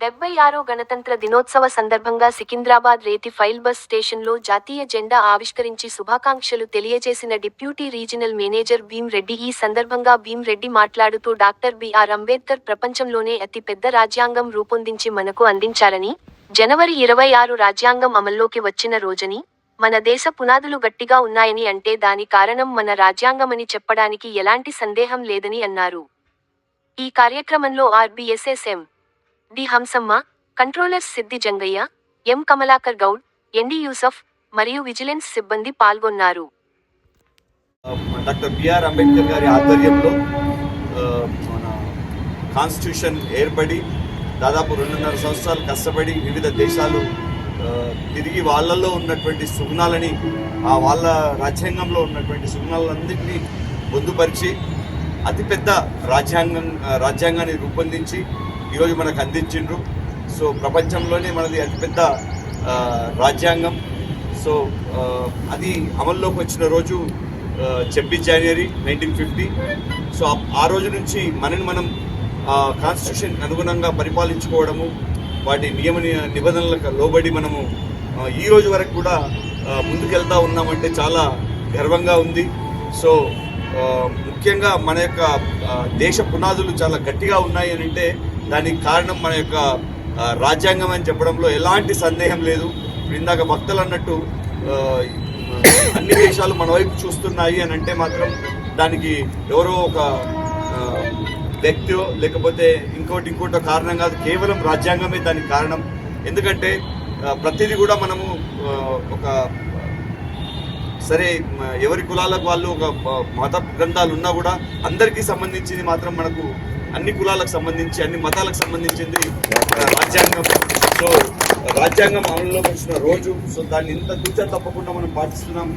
డెబ్బై ఆరో గణతంత్ర దినోత్సవ సందర్భంగా సికింద్రాబాద్ రేతి ఫైల్ బస్ స్టేషన్లో జాతీయ జెండా ఆవిష్కరించి శుభాకాంక్షలు తెలియజేసిన deputy regional manager Bheem Reddy ఈ సందర్భంగా భీమ్ రెడ్డి మాట్లాడుతూ డాక్టర్ బిఆర్ అంబేద్కర్ ప్రపంచంలోనే అతి పెద్ద రాజ్యాంగం రూపొందించి మనకు అందించారని జనవరి ఇరవై ఆరు రాజ్యాంగం అమల్లోకి వచ్చిన రోజని మన దేశ పునాదులు గట్టిగా ఉన్నాయని అంటే దాని కారణం మన రాజ్యాంగమని చెప్పడానికి ఎలాంటి సందేహం లేదని అన్నారు. ఈ కార్యక్రమంలో RBSSM D Hamsamma controller Siddi Jangaiah M Kamalakar Goud ND Yusuf మరియు విజిలెన్స్ సిబ్బంది పాల్గొన్నారు. డాక్టర్ బిఆర్ అంబేద్కర్ గారి ఆధ్వర్యంలో మన కాన్స్టిట్యూషన్ ఏర్పడి దాదాపు రెండున్నర సంవత్సరాలు కష్టపడి వివిధ దేశాలు తిరిగి వాళ్ళల్లో ఉన్నటువంటి సుగుణాలని ఆ వాళ్ళ రాజ్యాంగంలో ఉన్నటువంటి సుగుణాలన్నింటినీ పొందుపరిచి అతిపెద్ద రాజ్యాంగం రాజ్యాంగాన్ని రూపొందించి ఈరోజు మనకు అందించిండ్రు. సో ప్రపంచంలోనే మనది అతిపెద్ద రాజ్యాంగం. సో అది అమల్లోకి వచ్చిన రోజు ఛబ్బీస్ జనవరి నైన్టీన్ ఫిఫ్టీ. సో ఆ- రోజు నుంచి మనని మనం కాన్స్టిట్యూషన్ అనుగుణంగా పరిపాలించుకోవడము వాటి నియమ నిబంధనలకు లోబడి మనము ఈ రోజు వరకు కూడా ముందుకెళ్తా ఉన్నామంటే చాలా గర్వంగా ఉంది. సో ముఖ్యంగా మన యొక్క దేశ పునాదులు చాలా గట్టిగా ఉన్నాయి అని అంటే దానికి కారణం మన యొక్క రాజ్యాంగం అని చెప్పడంలో ఎలాంటి సందేహం లేదు. ఇందాక భక్తులు అన్నట్టు అన్ని దేశాలు మన వైపు చూస్తున్నాయి అని అంటే మాత్రం దానికి ఎవరో ఒక వ్యక్తి వ్యక్తియో లేకపోతే ఇంకోటి ఇంకోటో కారణం కాదు. కేవలం రాజ్యాంగమే దానికి కారణం. ఎందుకంటే ప్రతిదీ కూడా మనము ఒక సరే ఎవరి కులాలకు వాళ్ళు ఒక మత గ్రంథాలు ఉన్నా కూడా అందరికీ సంబంధించింది మాత్రం మనకు అన్ని కులాలకు సంబంధించి అన్ని మతాలకు సంబంధించింది రాజ్యాంగం. సో రాజ్యాంగం అమలులోకి వచ్చిన రోజు సో దాన్ని ఇంత తూచా తప్పకుండా మనం పాటిస్తున్నాం